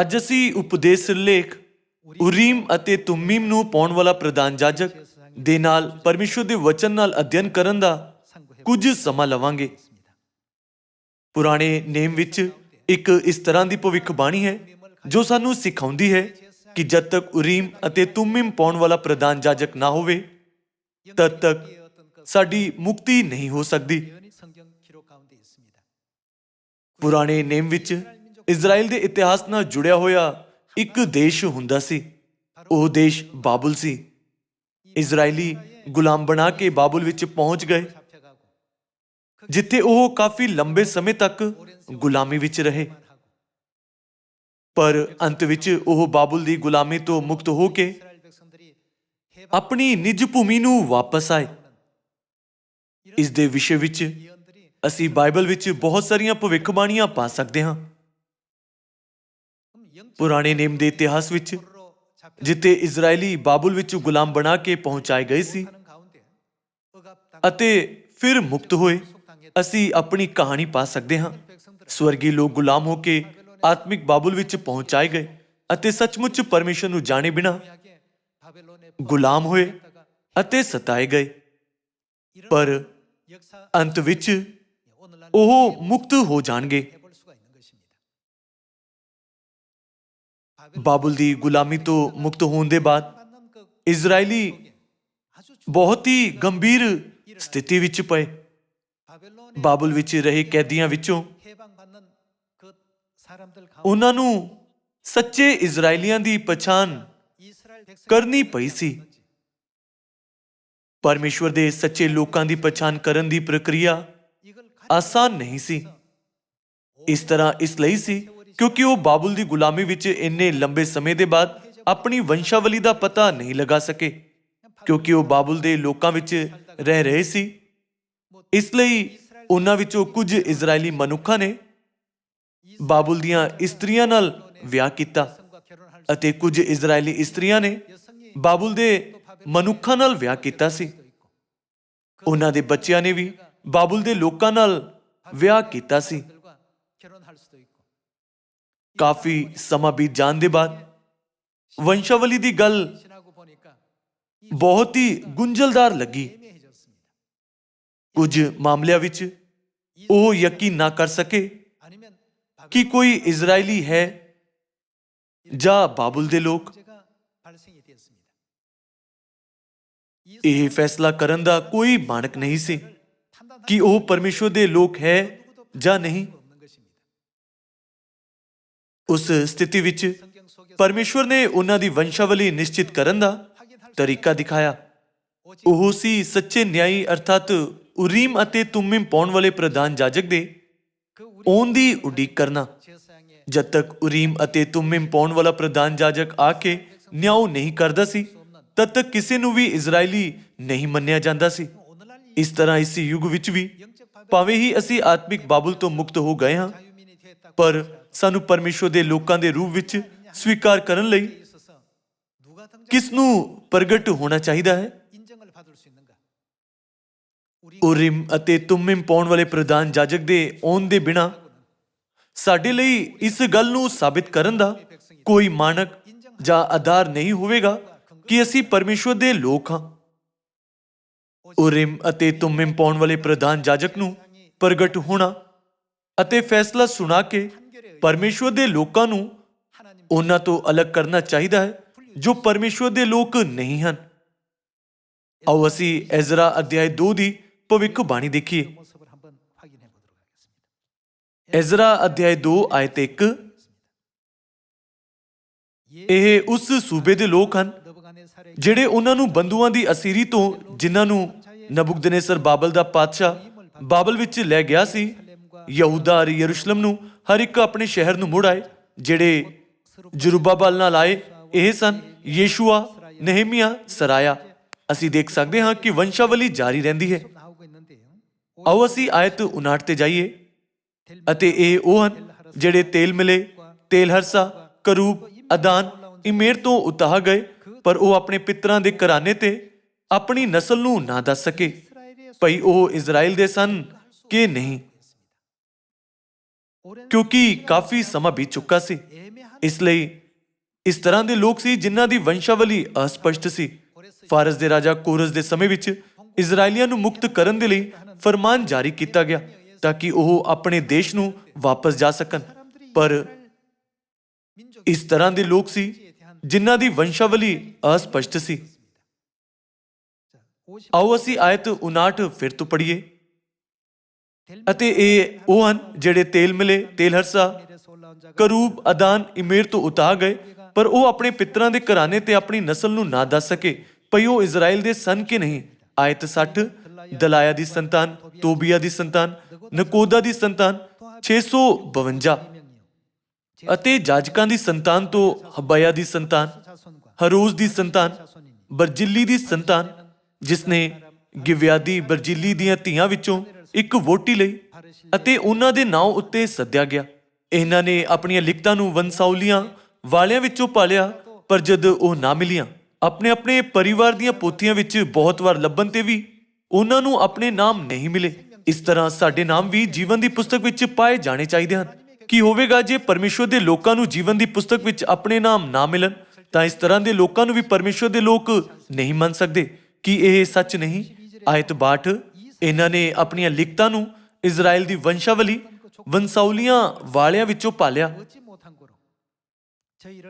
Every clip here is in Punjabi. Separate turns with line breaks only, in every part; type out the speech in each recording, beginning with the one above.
ਅੱਜ ਅਸੀਂ ਉਪਦੇਸ਼ ਲੇਖ ਉਰੀਮ ਅਤੇ ਤੁਮੀਮ ਨੂੰ ਪਾਉਣ ਵਾਲਾ ਪ੍ਰਧਾਨ ਜਾਜਕ ਦੇ ਨਾਲ ਪਰਮੇਸ਼ਵਰ ਦੇ ਵਚਨ ਨਾਲ ਅਧਿਐਨ ਕਰਨ ਦਾ ਕੁਝ ਸਮਾਂ ਲਵਾਂਗੇ। ਪੁਰਾਣੇ ਨੇਮ ਵਿੱਚ ਇੱਕ ਇਸ ਤਰ੍ਹਾਂ ਦੀ ਭਵਿੱਖ ਬਾਣੀ ਹੈ ਜੋ ਸਾਨੂੰ ਸਿਖਾਉਂਦੀ ਹੈ ਕਿ ਜਦ ਤੱਕ ਉਰੀਮ ਅਤੇ ਤੁਮੀਮ ਪਾਉਣ ਵਾਲਾ ਪ੍ਰਧਾਨ ਜਾਜਕ ਨਾ ਹੋਵੇ, ਤਦ ਤੱਕ ਸਾਡੀ ਮੁਕਤੀ ਨਹੀਂ ਹੋ ਸਕਦੀ। ਪੁਰਾਣੇ ਨੇਮ ਵਿੱਚ ਇਜ਼ਰਾਈਲ ਦੇ ਇਤਿਹਾਸ ਨਾਲ ਜੁੜਿਆ ਹੋਇਆ ਇੱਕ ਦੇਸ਼ ਹੁੰਦਾ ਸੀ। ਉਹ ਦੇਸ਼ ਬਾਬਲ ਸੀ। ਇਜ਼ਰਾਈਲੀ ਗੁਲਾਮ ਬਣਾ ਕੇ ਬਾਬਲ ਵਿੱਚ ਪਹੁੰਚ ਗਏ, ਜਿੱਥੇ ਉਹ ਕਾਫੀ ਲੰਬੇ ਸਮੇਂ ਤੱਕ ਗੁਲਾਮੀ ਵਿੱਚ ਰਹੇ। ਪਰ ਅੰਤ ਵਿੱਚ ਉਹ ਬਾਬਲ ਦੀ ਗੁਲਾਮੀ ਤੋਂ ਮੁਕਤ ਹੋ ਕੇ ਆਪਣੀ ਨਿੱਜ ਭੂਮੀ ਨੂੰ ਵਾਪਸ ਆਏ। ਇਸ ਦੇ ਵਿਸ਼ੇ ਵਿੱਚ ਅਸੀਂ ਬਾਈਬਲ ਵਿੱਚ ਬਹੁਤ ਸਾਰੀਆਂ ਭਵਿੱਖਬਾਣੀਆਂ ਪਾ ਸਕਦੇ ਹਾਂ। ਪੁਰਾਣੇ ਨੇਮ ਦੇ ਇਤਿਹਾਸ ਵਿੱਚ, ਜਿੱਥੇ ਇਜ਼ਰਾਈਲੀ ਬਾਬਲ ਵਿੱਚੋਂ ਗੁਲਾਮ ਬਣਾ ਕੇ ਪਹੁੰਚਾਏ ਗਏ ਸੀ ਅਤੇ ਫਿਰ ਮੁਕਤ ਹੋਏ, ਅਸੀਂ ਆਪਣੀ ਕਹਾਣੀ ਪਾ ਸਕਦੇ ਹਾਂ। ਸਵਰਗੀ ਲੋਕ ਗੁਲਾਮ ਹੋ ਕੇ ਆਤਮਿਕ ਬਾਬਲ ਵਿੱਚ ਪਹੁੰਚਾਏ ਗਏ ਅਤੇ ਸੱਚਮੁੱਚ ਪਰਮੇਸ਼ਰ ਨੂੰ ਜਾਣੇ ਬਿਨਾ ਗੁਲਾਮ ਹੋਏ ਅਤੇ ਸਤਾਏ ਗਏ। ਪਰ ਅੰਤ ਵਿੱਚ ਉਹ ਮੁਕਤ ਹੋ ਜਾਣਗੇ। ਬਾਬਲ ਦੀ ਗੁਲਾਮੀ ਤੋਂ ਮੁਕਤ ਹੋਣ ਦੇ ਬਾਅਦ ਇਜ਼ਰਾਈਲੀ ਬਹੁਤ ਹੀ ਗੰਭੀਰ ਸਥਿਤੀ ਵਿੱਚ ਪਏ। ਬਾਬਲ ਵਿੱਚ ਰਹੇ ਕੈਦੀਆਂ ਵਿੱਚੋਂ ਉਹਨਾਂ ਨੂੰ ਸੱਚੇ ਇਜ਼ਰਾਈਲੀਆਂ ਦੀ ਪਛਾਣ ਕਰਨੀ ਪਈ ਸੀ। ਪਰਮੇਸ਼ਵਰ ਦੇ ਸੱਚੇ ਲੋਕਾਂ ਦੀ ਪਛਾਣ ਕਰਨ ਦੀ ਪ੍ਰਕਿਰਿਆ ਆਸਾਨ ਨਹੀਂ ਸੀ। ਇਸ ਤਰ੍ਹਾਂ ਇਸ ਲਈ ਸੀ ਕਿਉਂਕਿ ਉਹ ਬਾਬਲ ਦੀ ਗੁਲਾਮੀ ਵਿੱਚ ਇੰਨੇ ਲੰਬੇ ਸਮੇਂ ਦੇ ਬਾਅਦ ਆਪਣੀ ਵੰਸ਼ਾਵਲੀ ਦਾ ਪਤਾ ਨਹੀਂ ਲਗਾ ਸਕੇ। ਕਿਉਂਕਿ ਉਹ ਬਾਬਲ ਦੇ ਲੋਕਾਂ ਵਿੱਚ ਰਹਿ ਰਹੇ ਸੀ। ਇਸ ਲਈ ਉਹਨਾਂ ਵਿੱਚੋਂ ਕੁਝ ਇਜ਼ਰਾਈਲੀ ਮਨੁੱਖਾਂ ਨੇ ਬਾਬਲ ਦੀਆਂ ਇਸਤਰੀਆਂ ਨਾਲ ਵਿਆਹ ਕੀਤਾ ਅਤੇ ਕੁਝ ਇਜ਼ਰਾਈਲੀ ਇਸਤਰੀਆਂ ਨੇ ਬਾਬਲ ਦੇ ਮਨੁੱਖਾਂ ਨਾਲ ਵਿਆਹ ਕੀਤਾ ਸੀ। ਉਹਨਾਂ ਦੇ ਬੱਚਿਆਂ ਨੇ ਵੀ ਬਾਬਲ ਦੇ ਲੋਕਾਂ ਨਾਲ ਵਿਆਹ ਕੀਤਾ ਸੀ। ਕਾਫੀ ਸਮਾਂ ਬੀਤ ਜਾਣ ਦੇ ਬਾਅਦ ਵੰਸ਼ਾਵਲੀ ਦੀ ਗੱਲ ਬਹੁਤ ਹੀ ਗੁੰਝਲਦਾਰ ਲੱਗੀ। ਕੁਝ ਮਾਮਲਿਆਂ ਵਿੱਚ ਉਹ ਯਕੀਨ ਨਾ ਕਰ ਸਕੇ ਕਿ ਕੋਈ ਇਜ਼ਰਾਈਲੀ ਹੈ ਜਾਂ ਬਾਬਲ ਦੇ ਲੋਕ। ਇਹ ਫੈਸਲਾ ਕਰਨ ਦਾ ਕੋਈ ਮਾਨਕ ਨਹੀਂ ਸੀ ਕਿ ਉਹ ਪਰਮੇਸ਼ਵਰ ਦੇ ਲੋਕ ਹੈ ਜਾਂ ਨਹੀਂ। ਉਸ ਸਥਿਤੀ ਵਿੱਚ ਪਰਮੇਸ਼ਵਰ ਨੇ ਉਹਨਾਂ ਦੀ ਵੰਸ਼ਾਵਲੀ ਨਿਸ਼ਚਿਤ ਕਰਨ ਦਾ ਤਰੀਕਾ ਦਿਖਾਇਆ। ਉਹ ਸੀ ਸੱਚੇ ਨਿਆਈ ਅਰਥਾਤ ਉਰੀਮ ਅਤੇ ਤੁਮਿਮ ਪਾਉਣ ਵਾਲੇ ਪ੍ਰਧਾਨ ਜਾਜਕ ਦੇ ਆਉਣ ਉਡੀਕ ਕਰਨਾ। ਜਦ ਤੱਕ ਉਰੀਮ ਅਤੇ ਤੁਮਿਮ ਪਾਉਣ ਵਾਲਾ ਪ੍ਰਧਾਨ ਜਾਜਕ ਆ ਕੇ ਨਿਆਉ ਨਹੀਂ ਕਰਦਾ ਸੀ, ਤਦ ਤੱਕ ਕਿਸੇ ਨੂੰ ਵੀ ਇਜ਼ਰਾਈਲੀ ਨਹੀਂ ਮੰਨਿਆ ਜਾਂਦਾ ਸੀ। ਇਸ ਤਰ੍ਹਾਂ ਇਸ ਯੁੱਗ ਵਿੱਚ ਵੀ ਭਾਵੇਂ ਹੀ ਅਸੀਂ ਆਤਮਿਕ ਬਾਬਲ ਤੋਂ ਮੁਕਤ ਹੋ ਗਏ ਹਾਂ ਪਰ ਸਾਨੂੰ ਪਰਮੇਸ਼ਵਰ ਦੇ ਲੋਕਾਂ ਦੇ ਰੂਪ ਵਿੱਚ ਸਵੀਕਾਰ ਕਰਨ ਲਈ ਕਿਸ ਨੂੰ ਪ੍ਰਗਟ ਹੋਣਾ ਚਾਹੀਦਾ ਹੈ? ਉਰਿਮ ਅਤੇ ਤੁਮਿਮ ਪਾਉਣ ਵਾਲੇ ਪ੍ਰਧਾਨ ਜਾਜਕ ਦੇ ਆਉਣ ਦੇ ਬਿਨਾ ਸਾਡੇ ਲਈ ਇਸ ਗੱਲ ਨੂੰ ਸਾਬਿਤ ਕਰਨ ਦਾ ਕੋਈ ਮਾਨਕ ਜਾਂ ਆਧਾਰ ਨਹੀਂ ਹੋਵੇਗਾ ਕਿ ਅਸੀਂ ਪਰਮੇਸ਼ਵਰ ਦੇ ਲੋਕ ਹਾਂ। ਉਰਿਮ ਅਤੇ ਤੁਮਿਮ ਪਾਉਣ ਵਾਲੇ ਪ੍ਰਧਾਨ ਜਾਜਕ ਨੂੰ ਪ੍ਰਗਟ ਹੋਣਾ ਅਤੇ ਫੈਸਲਾ ਸੁਣਾ ਕੇ ਪਰਮੇਸ਼ਵਰ ਦੇ ਲੋਕਾਂ ਨੂੰ ਉਹਨਾਂ ਤੋਂ ਅਲੱਗ ਕਰਨਾ ਚਾਹੀਦਾ ਹੈ, ਜੋ ਪਰਮੇਸ਼ਵਰ ਦੇ ਲੋਕ ਨਹੀਂ ਹਨ। ਆਓ ਅਸੀਂ ਐਜ਼ਰਾ ਅਧਿਆਇ 2 ਦੀ
ਭਵਿੱਖ ਬਾਣੀ ਦੇਖੀਏ।
ਐਜ਼ਰਾ ਅਧਿਆਇ 2 ਆਇਤ 1 ਇਹ ਉਸ ਸੂਬੇ ਦੇ ਲੋਕ ਹਨ, ਜਿਹੜੇ ਉਹਨਾਂ ਨੂੰ ਬੰਦੂਆਂ ਦੀ ਅਸੀਰੀ ਤੋਂ, ਜਿਨ੍ਹਾਂ ਨੂੰ ਨਬੂਕਦਨੇਸਰ ਬਾਬਲ ਦਾ ਪਾਤਸ਼ਾਹ ਬਾਬਲ ਵਿੱਚ ਲੈ ਗਿਆ ਸੀ ਯਹੂਦਾ ਅਤੇ ਯਰੂਸ਼ਲਮ ਨੂੰ ਹਰ ਇੱਕ ਆਪਣੇ ਸ਼ਹਿਰ ਨੂੰ ਮੁੜ ਆਏ, ਜਿਹੜੇ ਜਰੁਬਾਬਲ ਨਾਲ ਆਏ, ਇਹ ਸਨ ਯੇਸ਼ੂਆ, ਨਹਿਮੀਆ, ਸਰਾਇਆ। ਅਸੀਂ ਦੇਖ ਸਕਦੇ ਹਾਂ ਕਿ ਵੰਸ਼ਾਵਲੀ ਜਾਰੀ ਰਹਿੰਦੀ ਹੈ। ਆਓ ਅਸੀਂ ਆਇਤ 59 ਤੇ ਜਾਈਏ। ਅਤੇ ਇਹ ਉਹ ਹਨ ਜਿਹੜੇ ਤੇਲ ਮਿਲੇ, ਤੇਲ ਹਰਸਾ, ਕਰੂਬ, ਅਦਾਨ, ਇਮੇਰ ਤੋਂ ਉਤਾਹ ਗਏ, ਪਰ ਉਹ ਆਪਣੇ ਪਿਤਰਾਂ ਦੇ ਘਰਾਨੇ ਤੇ ਆਪਣੀ ਨਸਲ ਨੂੰ ਨਾ ਦੱਸ ਸਕੇ। ਭਈ ਉਹ ਇਜ਼ਰਾਈਲ ਦੇ ਸਨ ਕਿ ਨਹੀਂ। ਕਿਉਂਕਿ ਕਾਫੀ ਸਮਾਂ ਬੀਤ ਚੁੱਕਾ ਸੀ। ਇਸ ਲਈ ਇਸ ਤਰ੍ਹਾਂ ਦੇ ਲੋਕ ਸੀ ਜਿਨ੍ਹਾਂ ਦੀ ਵੰਸ਼ਾਵਲੀ ਅਸਪਸ਼ਟ ਸੀ। ਫਾਰਸ ਦੇ ਰਾਜਾ ਕੋਰਸ ਦੇ ਸਮੇਂ ਵਿੱਚ ਇਜ਼ਰਾਈਲੀਆਂ ਨੂੰ ਮੁਕਤ ਕਰਨ ਦੇ ਲਈ ਫਰਮਾਨ ਜਾਰੀ ਕੀਤਾ ਗਿਆ ਤਾਂ ਕਿ ਉਹ ਆਪਣੇ ਦੇਸ਼ ਨੂੰ ਵਾਪਸ ਜਾ ਸਕਣ। ਪਰ ਇਸ ਤਰ੍ਹਾਂ ਦੇ ਲੋਕ ਸੀ ਜਿਨ੍ਹਾਂ ਦੀ ਵੰਸ਼ਾਵਲੀ ਅਸਪਸ਼ਟ ਸੀ। ਆਓ ਅਸੀਂ ਆਇਤ 59 ਫਿਰ ਤੋਂ ਪੜ੍ਹੀਏ। ਅਤੇ ਇਹ ਉਹ ਹਨ ਜਿਹੜੇ ਤੇਲ ਮਿਲੇ, ਤੇਲ ਹਰਸਾ, ਕਰੂਬ, ਅਦਾਨ, ਇਮੇਰ ਤੋਂ ਉਤਾਰ ਗਏ, ਪਰ ਉਹ ਆਪਣੇ ਪਿਤਰਾਂ ਦੇ ਘਰਾਣੇ ਤੇ ਆਪਣੀ ਨਸਲ ਨੂੰ ਨਾ ਦੱਸ ਸਕੇ, ਭਈ ਉਹ ਇਜ਼ਰਾਈਲ ਦੇ ਸਨ ਕਿ ਨਹੀਂ? ਆਇਤ 60 ਦਲਾਇਆ ਦੀ ਸੰਤਾਨ, ਤੋਬੀਆ ਦੀ ਸੰਤਾਨ, ਨਕੋਦਾ ਦੀ ਸੰਤਾਨ 652 ਅਤੇ ਜਾਜਕਾਂ ਦੀ ਸੰਤਾਨ ਤੋਂ ਹਬਾਇਆ ਦੀ ਸੰਤਾਨ, ਹਰੋਜ਼ ਦੀ ਸੰਤਾਨ, ਬਰਜਿੱਲੀ ਦੀ ਸੰਤਾਨ ਜਿਸ ਨੇ ਗਿਵਿਆਦੀ ਬਰਜਿੱਲੀ ਦੀਆਂ ਧੀਆਂ ਵਿੱਚੋਂ ਇੱਕ ਵੋਟੀ ਲਈ ਅਤੇ ਉਹਨਾਂ ਦੇ ਨਾਂ ਉੱਤੇ ਸੱਦਿਆ ਗਿਆ। ਇਹਨਾਂ ਨੇ ਆਪਣੀਆਂ ਲਿਖਤਾਂ ਨੂੰ ਵੰਸਾਉਲੀਆਂ ਵਾਲਿਆਂ ਵਿੱਚੋਂ ਪਾਲਿਆ, ਪਰ ਜਦ ਉਹ ਨਾ ਮਿਲੀਆਂ ਆਪਣੇ ਆਪਣੇ ਪਰਿਵਾਰ ਦੀਆਂ ਪੋਥੀਆਂ ਵਿੱਚ ਬਹੁਤ ਵਾਰ ਲੱਭਣ ਤੇ ਵੀ ਉਹਨਾਂ ਨੂੰ ਆਪਣੇ ਨਾਮ ਨਹੀਂ ਮਿਲੇ। ਇਸ ਤਰ੍ਹਾਂ ਸਾਡੇ ਨਾਮ ਵੀ ਜੀਵਨ ਦੀ ਪੁਸਤਕ ਵਿੱਚ ਪਾਏ ਜਾਣੇ ਚਾਹੀਦੇ ਹਨ। ਕੀ ਹੋਵੇਗਾ ਜੇ ਪਰਮੇਸ਼ਵਰ ਦੇ ਲੋਕਾਂ ਨੂੰ ਜੀਵਨ ਦੀ ਪੁਸਤਕ ਵਿੱਚ ਆਪਣੇ ਨਾਮ ਨਾ ਮਿਲਣ, ਤਾਂ ਇਸ ਤਰ੍ਹਾਂ ਦੇ ਲੋਕਾਂ ਨੂੰ ਵੀ ਪਰਮੇਸ਼ਵਰ ਦੇ ਲੋਕ ਨਹੀਂ ਮੰਨ ਸਕਦੇ। ਕੀ ਇਹ ਸੱਚ ਨਹੀਂ? ਆਇਤ 62 ਇਹਨਾਂ ਨੇ ਆਪਣੀਆਂ ਲਿਖਤਾਂ ਨੂੰ ਇਜ਼ਰਾਈਲ ਦੀ ਵੰਸ਼ਾਵਲੀ ਵੰਸਾਉਲੀਆਂ ਵਾਲਿਆਂ ਵਿੱਚੋਂ ਪਾਲਿਆ।